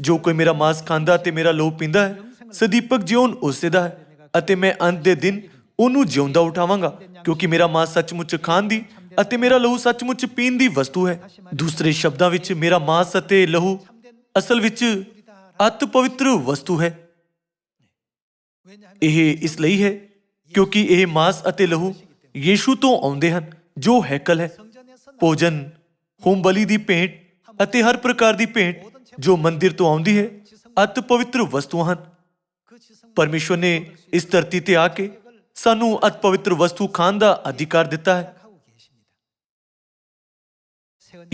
ਜੋ ਕੋਈ ਮੇਰਾ ਮਾਸ ਖਾਂਦਾ ਤੇ ਮੇਰਾ ਲੋਭ ਪੀਂਦਾ ਹੈ, ਸਦੀਪਕ ਜਿਉਨ ਉਸੇ ਦਾ ਅਤੇ ਮੈਂ ਅੰਤ ਦੇ ਦਿਨ ਉਹਨੂੰ ਜਿਉਂਦਾ ਉਠਾਵਾਂਗਾ, ਕਿਉਂਕਿ ਮੇਰਾ ਮਾਸ ਸੱਚਮੁੱਚ ਖਾਣ ਦੀ ਅਤੇ ਮੇਰਾ ਲਹੂ ਸੱਚਮੁੱਚ ਪੀਣ ਦੀ ਵਸਤੂ ਹੈ। ਦੂਸਰੇ ਸ਼ਬਦਾਂ ਵਿੱਚ, ਮੇਰਾ ਮਾਸ ਅਤੇ ਲਹੂ ਅਸਲ ਵਿੱਚ ਅਤ ਪਵਿੱਤਰ ਵਸਤੂ ਹੈ। ਇਹ ਇਸ ਲਈ ਹੈ ਕਿਉਂਕਿ ਇਹ ਮਾਸ ਅਤੇ ਲਹੂ ਯੀਸ਼ੂ ਤੋਂ ਆਉਂਦੇ ਹਨ, ਜੋ ਹੈਕਲ ਹੈ। ਭੋਜਨ ਹੋਮ ਬਲੀ ਦੀ ਭੇਂਟ ਅਤੇ ਹਰ ਪ੍ਰਕਾਰ ਦੀ ਭੇਟ ਜੋ ਮੰਦਿਰ ਤੋਂ ਆਉਂਦੀ ਹੈ, ਅਤ ਪਵਿੱਤਰ ਵਸਤੂਆਂ ਹਨ। ਪਰਮੇਸ਼ਵਰ ਨੇ ਇਸ ਧਰਤੀ ਤੇ ਆ ਕੇ ਸਾਨੂੰ ਅਤ ਪਵਿੱਤਰ ਵਸਤੂ ਖਾਣ ਦਾ ਅਧਿਕਾਰ ਦਿੱਤਾ ਹੈ।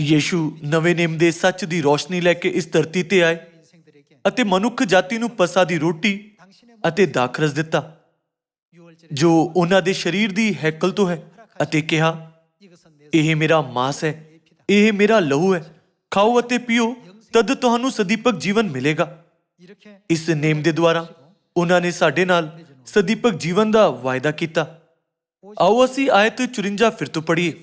ਯੀਸ਼ੂ ਨਵੇਂ ਨੇਮ ਦੇ ਸੱਚ ਦੀ ਰੋਸ਼ਨੀ ਲੈ ਕੇ ਇਸ ਧਰਤੀ ਤੇ ਆਏ ਅਤੇ ਮਨੁੱਖ ਜਾਤੀ ਨੂੰ ਪਸਾ ਦੀ ਰੋਟੀ ਅਤੇ ਦਾਖਰਸ ਦਿੱਤਾ, ਜੋ ਉਹਨਾਂ ਦੇ ਸਰੀਰ ਦੀ ਹੈਕਲ ਤੋਂ ਹੈ ਅਤੇ ਕਿਹਾ, ਇਹ ਮੇਰਾ ਮਾਸ ਹੈ, ਇਹ ਮੇਰਾ ਲਹੂ ਹੈ। ਖਾਓ ਅਤੇ ਪੀਓ, ਤਦ ਤੁਹਾਨੂੰ ਸਦੀਪਕ ਜੀਵਨ ਮਿਲੇਗਾ। ਇਸ ਨੇਮ ਦੇ ਦੁਆਰਾ ਉਹਨਾਂ ਨੇ ਸਾਡੇ ਨਾਲ ਸਦੀਪਕ ਜੀਵਨ ਦਾ ਵਾਅਦਾ ਕੀਤਾ। ਆਓ ਅਸੀਂ ਆਇਤ 54 ਫਿਰ ਤੋਂ ਪੜ੍ਹੀਏ।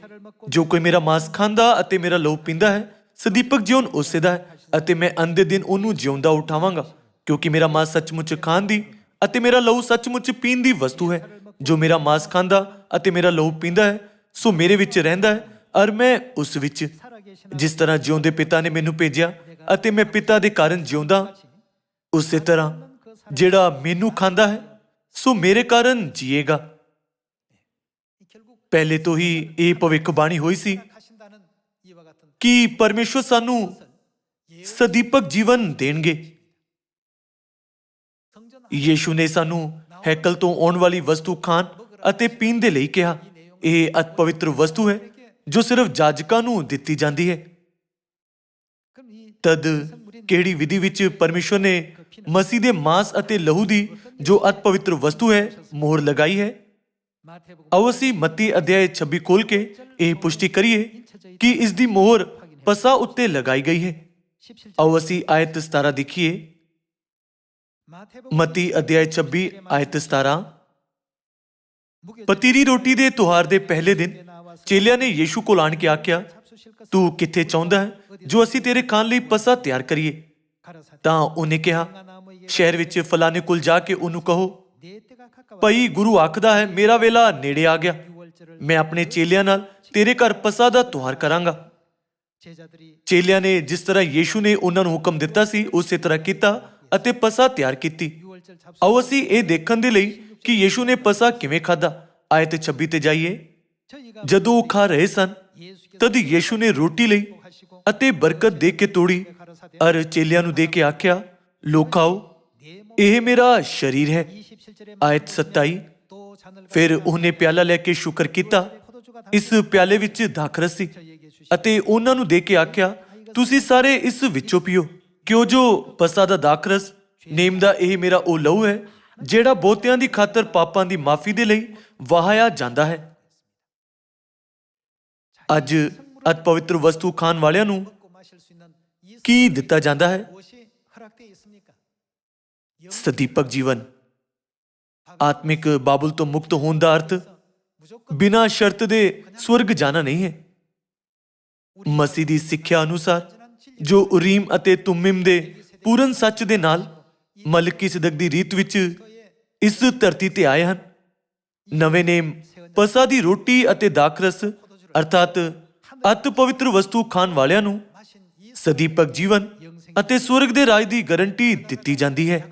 ਜੋ ਕੋਈ ਮੇਰਾ ਮਾਸ ਖਾਂਦਾ ਅਤੇ ਮੇਰਾ ਲਹੂ ਪੀਂਦਾ ਹੈ, ਸਦੀਪਕ ਜੀਵਨ ਉਸੇ ਦਾ ਹੈ ਅਤੇ ਮੈਂ ਅੰਤ ਦਿਨ ਉਹਨੂੰ ਜਿਉਂਦਾ ਉਠਾਵਾਂਗਾ, ਕਿਉਂਕਿ ਮੇਰਾ ਮਾਸ ਸੱਚਮੁੱਚ ਖਾਣ ਦੀ ਅਤੇ ਮੇਰਾ ਲਹੂ ਸੱਚਮੁੱਚ ਪੀਣ ਦੀ ਵਸਤੂ ਹੈ। ਜੋ ਮੇਰਾ ਮਾਸ ਖਾਂਦਾ ਅਤੇ ਮੇਰਾ ਲਹੂ ਪੀਂਦਾ ਹੈ, ਸੋ ਮੇਰੇ ਵਿੱਚ ਰਹਿੰਦਾ ਹੈ ਔਰ ਮੈਂ ਉਸ ਵਿੱਚ ਜਿਸ ਤਰ੍ਹਾਂ ਜਿਉਂਦੇ ਪਿਤਾ ਨੇ ਮੈਨੂੰ ਭੇਜਿਆ ਅਤੇ ਮੈਂ ਪਿਤਾ ਦੇ ਕਾਰਨ ਜਿਉਂਦਾ ਉਸੇ ਤਰ੍ਹਾਂ ਜਿਹੜਾ ਮੈਨੂੰ ਖਾਂਦਾ ਹੈ ਸੋ ਮੇਰੇ ਕਾਰਨ ਜੀਏਗਾ। ਪਹਿਲੇ ਤੋਂ ਹੀ ਇਹ ਭਵਿੱਖ ਬਾਣੀ ਹੋਈ ਸੀ ਕਿ ਪਰਮੇਸ਼ਵਰ ਸਾਨੂੰ ਸਦੀਪਕ ਜੀਵਨ ਦੇਣਗੇ। ਯੇਸ਼ੂ ਨੇ ਸਾਨੂੰ ਹੈਕਲ ਤੋਂ ਆਉਣ ਵਾਲੀ ਵਸਤੂ ਖਾਣ ਅਤੇ ਪੀਣ ਦੇ ਲਈ ਕਿਹਾ। ਇਹ ਅਤਪਵਿੱਤਰ ਵਸਤੂ ਹੈ। ਜੋ ਸਿਰਫ ਜਾਜਕਾਂ ਨੂੰ ਦਿੱਤੀ ਜਾਂਦੀ ਹੈ। ਤਦ ਕਿਹੜੀ ਵਿਧੀ ਵਿੱਚ ਪਰਮੇਸ਼ਵਰ ਨੇ ਮਸੀਹ ਦੇ ਮਾਸ ਅਤੇ ਲਹੂ ਦੀ ਜੋ ਅਤ ਪਵਿੱਤਰ ਵਸਤੂ ਹੈ, ਮੋਹਰ ਲਗਾਈ ਹੈ? ਆਓ ਅਸੀਂ ਮਤੀ ਅਧਿਆਇ 26 ਖੋਲ ਕੇ ਇਹ ਪੁਸ਼ਟੀ ਕਰੀਏ ਕਿ ਇਸ ਦੀ ਮੋਹਰ ਪਸਾ ਉੱਤੇ ਲਗਾਈ ਗਈ ਹੈ। ਆਓ ਅਸੀਂ ਆਇਤ 17 ਦੇਖੀਏ। ਮਤੀ ਅਧਿਆਇ 26 ਆਇਤ 17 ਪਤੀਰੀ ਰੋਟੀ ਦੇ ਤਿਉਹਾਰ ਦੇ ਪਹਿਲੇ ਦਿਨ ਚੇਲਿਆਂ ਨੇ ਯੀਸ਼ੂ ਕੋਲ ਆਣ ਕੇ ਆਖਿਆ, ਤੂੰ ਕਿੱਥੇ ਚਾਹੁੰਦਾ ਹੈ ਜੋ ਅਸੀਂ ਤੇਰੇ ਖਾਣ ਲਈ ਪਸਾ ਤਿਆਰ ਕਰੀਏ? ਤਾਂ ਉਹਨੇ ਕਿਹਾ, ਸ਼ਹਿਰ ਵਿੱਚ ਫਲਾਣੇ ਕੋਲ ਜਾ ਕੇ ਉਹਨੂੰ ਕਹੋ, ਭਈ, ਗੁਰੂ ਆਖਦਾ ਹੈ, ਮੇਰਾ ਵੇਲਾ ਨੇੜੇ ਆ ਗਿਆ। ਮੈਂ ਆਪਣੇ ਚੇਲਿਆਂ ਨਾਲ ਤੇਰੇ ਘਰ ਪਸਾ ਦਾ ਤਿਉਹਾਰ ਕਰਾਂਗਾ। ਚੇਲਿਆਂ ਨੇ ਜਿਸ ਤਰ੍ਹਾਂ ਯੀਸ਼ੂ ਨੇ ਉਹਨਾਂ ਨੂੰ ਹੁਕਮ ਦਿੱਤਾ ਸੀ, ਉਸੇ ਤਰ੍ਹਾਂ ਕੀਤਾ ਅਤੇ ਪਸਾ ਤਿਆਰ ਕੀਤੀ। ਆਓ ਅਸੀਂ ਇਹ ਦੇਖਣ ਦੇ ਲਈ ਕਿ ਯੀਸ਼ੂ ਨੇ ਪਸਾ ਕਿਵੇਂ ਖਾਦਾ ਆਇਤ 26 ਤੇ ਜਾਈਏ। ਜਦੋਂ ਉਹ ਖਾ ਰਹੇ ਸਨ, ਤਦ ਯੀਸ਼ੂ ਨੇ ਰੋਟੀ ਲਈ ਅਤੇ ਬਰਕਤ ਦੇ ਕੇ ਤੋੜੀ ਅਰ ਚੇਲਿਆਂ ਨੂੰ ਦੇ ਕੇ ਆਖਿਆ, ਲੋ ਖਾਓ, ਇਹ ਮੇਰਾ ਸ਼ਰੀਰ ਹੈ। ਆਇਤ 27 ਫਿਰ ਉਹਨੇ ਪਿਆਲਾ ਲੈ ਕੇ ਸ਼ੁਕਰ ਕੀਤਾ। ਇਸ ਪਿਆਲੇ ਵਿੱਚ ਦਾਖਰਸ ਸੀ ਅਤੇ ਉਹਨਾਂ ਨੂੰ ਦੇ ਕੇ ਆਖਿਆ, ਤੁਸੀਂ ਸਾਰੇ ਇਸ ਵਿੱਚੋਂ ਪੀਓ। ਕਿਉਂ ਜੋ ਪਸਾ ਦਾ ਦਾਖਰਸ, ਨੇਮ ਦਾ ਇਹ ਮੇਰਾ ਉਹ ਲਹੂ ਹੈ, ਜਿਹੜਾ ਬਹੁਤਿਆਂ ਦੀ ਖਾਤਰ ਪਾਪਾਂ ਦੀ ਮਾਫੀ ਦੇ ਲਈ ਵਹਾਇਆ ਜਾਂਦਾ ਹੈ। ਅੱਜ ਅਤਪਵਿੱਤਰ ਵਸਤੂ ਖਾਣ ਵਾਲਿਆਂ ਨੂੰ ਕੀ ਦਿੱਤਾ ਜਾਂਦਾ ਹੈ? ਸਦੀਪਕ ਜੀਵਨ। ਆਤਮਿਕ ਬਾਬਲ ਤੋਂ ਮੁਕਤ ਹੋਣ ਦਾ ਅਰਥ ਬਿਨਾਂ ਸ਼ਰਤ ਦੇ ਸਵਰਗ ਜਾਣਾ ਨਹੀਂ ਹੈ। ਮਸੀਹ ਦੀ ਸਿੱਖਿਆ ਅਨੁਸਾਰ ਜੋ ਉਰੀਮ ਅਤੇ ਤੁਮਿਮ ਦੇ ਪੂਰਨ ਸੱਚ ਦੇ ਨਾਲ ਮਲਕੀ ਸਦਕ ਦੀ ਰੀਤ ਵਿੱਚ ਇਸ ਧਰਤੀ ਤੇ ਆਏ ਹਨ। ਨਵੇਂ ਨੇਮ ਪਸਾ ਦੀ ਰੋਟੀ ਅਤੇ ਦਾਖਰਸ ਅਰਥਾਤ ਅਤ ਪਵਿੱਤਰ ਵਸਤੂ ਖਾਣ ਵਾਲਿਆਂ ਨੂੰ ਸਦੀਪਕ ਜੀਵਨ ਅਤੇ ਸਵਰਗ ਦੇ ਰਾਜ ਦੀ ਗਾਰੰਟੀ ਦਿੱਤੀ ਜਾਂਦੀ ਹੈ।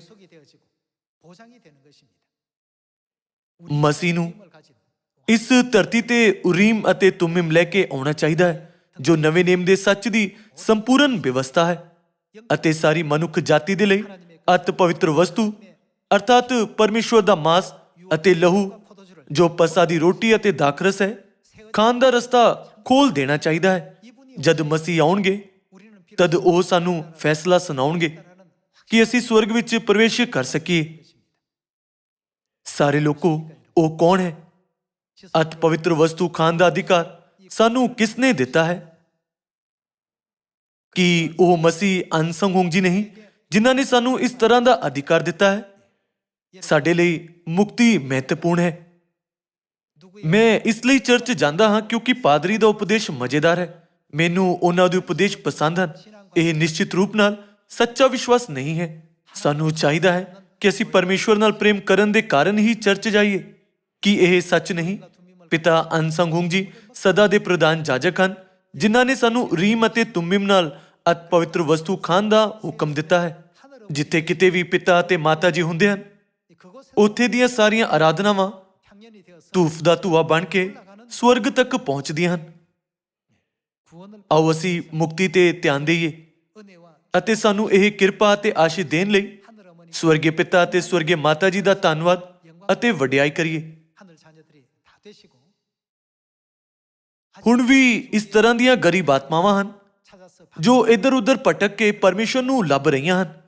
ਮਸੀਹ ਨੂੰ ਇਸ ਧਰਤੀ ਤੇ ਉਰੀਮ ਅਤੇ ਤੁਮਿਮ ਲੈ ਕੇ ਆਉਣਾ ਚਾਹੀਦਾ ਹੈ, ਜੋ ਨਵੇਂ ਨੇਮ ਦੇ ਸੱਚ ਦੀ ਸੰਪੂਰਨ ਵਿਵਸਥਾ ਹੈ ਅਤੇ ਸਾਰੀ ਮਨੁੱਖ ਜਾਤੀ ਦੇ ਲਈ ਅਤ ਪਵਿੱਤਰ ਵਸਤੂ, ਅਰਥਾਤ ਪਰਮੇਸ਼ਵਰ ਦਾ ਮਾਸ ਅਤੇ ਲਹੂ, ਜੋ ਪਸਾ ਦੀ ਰੋਟੀ ਅਤੇ ਦਾਖਰਸ ਹੈ। ਖਾਨ ਦਾ ਰਸਤਾ ਖੋਲ ਦੇਣਾ ਚਾਹੀਦਾ ਹੈ। ਜਦ ਮਸੀਹ ਆਉਣਗੇ, ਤਦ ਉਹ ਸਾਨੂੰ ਫੈਸਲਾ ਸੁਣਾਉਣਗੇ ਕਿ ਅਸੀਂ ਸਵਰਗ ਵਿੱਚ ਪ੍ਰਵੇਸ਼ ਕਰ ਸਕੀਏ। ਸਾਰੇ ਲੋਕੋ, ਉਹ ਕੌਣ ਹੈ? ਅਤ ਪਵਿੱਤਰ ਵਸਤੂ ਖਾਨ ਦਾ ਅਧਿਕਾਰ ਸਾਨੂੰ ਕਿਸ ਨੇ ਦਿੱਤਾ ਹੈ? ਕਿ ਉਹ ਮਸੀਹ ਅਨਸੰਗ ਜੀ ਨਹੀਂ, ਜਿਨ੍ਹਾਂ ਨੇ ਸਾਨੂੰ ਇਸ ਤਰ੍ਹਾਂ ਦਾ ਅਧਿਕਾਰ ਦਿੱਤਾ ਹੈ? ਸਾਡੇ ਲਈ ਮੁਕਤੀ ਮਹੱਤਵਪੂਰਨ ਹੈ। ਮੈਂ ਇਸ ਲਈ ਚਰਚ ਜਾਂਦਾ ਹਾਂ ਕਿਉਂਕਿ ਪਾਦਰੀ ਦਾ ਉਪਦੇਸ਼ ਮਜ਼ੇਦਾਰ ਹੈ। ਮੈਨੂੰ ਉਹਨਾਂ ਦੇ ਉਪਦੇਸ਼ ਪਸੰਦ ਹਨ। ਇਹ ਨਿਸ਼ਚਿਤ ਰੂਪ ਨਾਲ ਸੱਚਾ ਵਿਸ਼ਵਾਸ ਨਹੀਂ ਹੈ। ਸਾਨੂੰ ਚਾਹੀਦਾ ਹੈ ਕਿ ਅਸੀਂ ਪਰਮੇਸ਼ਵਰ ਨਾਲ ਪ੍ਰੇਮ ਕਰਨ ਦੇ ਕਾਰਨ ਹੀ ਚਰਚ ਜਾਈਏ। ਕਿ ਇਹ ਸੱਚ ਨਹੀਂ? ਪਿਤਾ ਅਨਸੰਗੁੰਗ ਜੀ ਸਦਾ ਦੇ ਪ੍ਰਧਾਨ ਜਾਜਕ ਹਨ, ਜਿਨ੍ਹਾਂ ਨੇ ਸਾਨੂੰ ਰੀਮ ਅਤੇ ਤੁਮਿਮ ਨਾਲ ਅਤ ਪਵਿੱਤਰ ਵਸਤੂ ਖਾਣ ਦਾ ਹੁਕਮ ਦਿੱਤਾ ਹੈ। ਜਿੱਥੇ ਕਿਤੇ ਵੀ ਪਿਤਾ ਅਤੇ ਮਾਤਾ ਜੀ ਹੁੰਦੇ ਹਨ, ਉੱਥੇ ਦੀਆਂ ਸਾਰੀਆਂ ਆਰਾਧਨਾਵਾਂ ਧੂਫ ਦਾ ਧੂਆ ਬਣ ਕੇ ਸਵਰਗ ਤੱਕ ਪਹੁੰਚਦੀਆਂ ਹਨ। ਆਓ ਅਸੀਂ ਮੁਕਤੀ ਤੇ ਧਿਆਨ ਦੇਈਏ ਅਤੇ ਸਾਨੂੰ ਇਹ ਕਿਰਪਾ ਤੇ ਆਸ਼ੀਰ ਦੇਣ ਲਈ ਸਵਰਗੀ ਪਿਤਾ ਤੇ ਸਵਰਗੀ ਮਾਤਾ ਜੀ ਦਾ ਧੰਨਵਾਦ ਅਤੇ ਵਡਿਆਈ ਕਰੀਏ। ਹੁਣ ਵੀ ਇਸ ਤਰ੍ਹਾਂ ਦੀਆਂ ਗਰੀਬ ਆਤਮਾਵਾਂ ਹਨ, ਜੋ ਇੱਧਰ ਉੱਧਰ ਭਟਕ ਕੇ ਪਰਮੇਸ਼ਰ ਨੂੰ ਲੱਭ ਰਹੀਆਂ ਹਨ।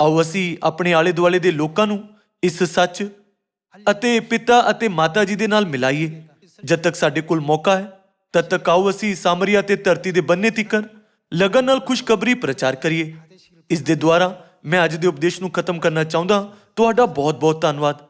ਆਓ ਅਸੀਂ ਆਪਣੇ ਆਲੇ ਦੁਆਲੇ ਦੇ ਲੋਕਾਂ ਨੂੰ ਇਸ ਸੱਚ ਅਤੇ ਪਿਤਾ ਅਤੇ ਮਾਤਾ ਜੀ ਦੇ ਨਾਲ ਮਿਲਾਈਏ। ਜਦ ਤੱਕ ਸਾਡੇ ਕੋਲ ਮੌਕਾ ਹੈ, ਤਦ ਤੱਕ ਆਓ ਅਸੀਂ ਸਾਮਰੀਆ ਤੇ ਧਰਤੀ ਦੇ ਬੰਨੇ ਤਿੱਕਰ ਲਗਨ ਨਾਲ ਖੁਸ਼ਖਬਰੀ ਪ੍ਰਚਾਰ ਕਰੀਏ। ਇਸ ਦੇ ਦੁਆਰਾ ਮੈਂ ਅੱਜ ਦੇ ਉਪਦੇਸ਼ ਨੂੰ ਖਤਮ ਕਰਨਾ ਚਾਹੁੰਦਾ ਤੁਹਾਡਾ ਬਹੁਤ ਬਹੁਤ ਧੰਨਵਾਦ।